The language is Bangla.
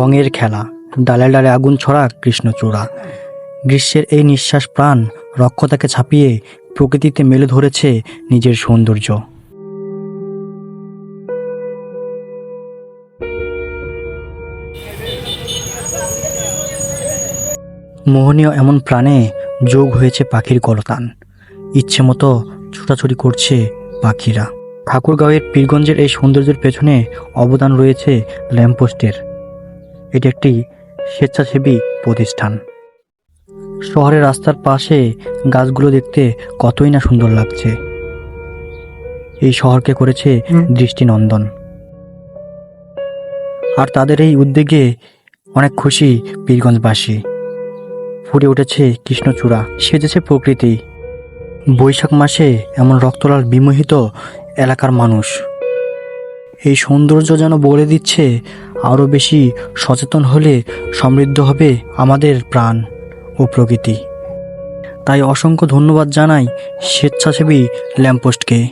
রঙের খেলা, ডালে ডালে আগুন ছড়া কৃষ্ণচূড়া গ্রীষ্মের এই নিঃশ্বাস প্রাণ রক্ষতাকে ছাপিয়ে প্রকৃতিতে মেলে ধরেছে নিজের সৌন্দর্য। মোহনীয় এমন প্রাণে যোগ হয়েছে পাখির কলতান। ইচ্ছে মতো ছোটাছুটি করছে পাখিরা। ঠাকুরগাঁওয়ের পীরগঞ্জের এই সৌন্দর্যের পেছনে অবদান রয়েছে ল্যাম্পপোস্টের এটি একটি স্বেচ্ছাসেবী প্রতিষ্ঠান। শহরের রাস্তার পাশে গাছগুলো দেখতে কতই না সুন্দর লাগছে। এই শহরকে করেছে দৃষ্টিনন্দন। আর তাদের এই উদ্যোগে অনেক খুশি পীরগঞ্জবাসী। ফুটে উঠেছে কৃষ্ণচূড়া। সেজেছে প্রকৃতি। বৈশাখ মাসে এমন রক্তলাল বিমোহিত এলাকার মানুষ। এই সৌন্দর্য যেন বলে দিচ্ছে, আরও বেশি সচেতন হলে সমৃদ্ধ হবে আমাদের প্রাণ ও প্রকৃতি। তাই অসংখ্য ধন্যবাদ জানাই স্বেচ্ছাসেবী ল্যাম্পপোস্টকে।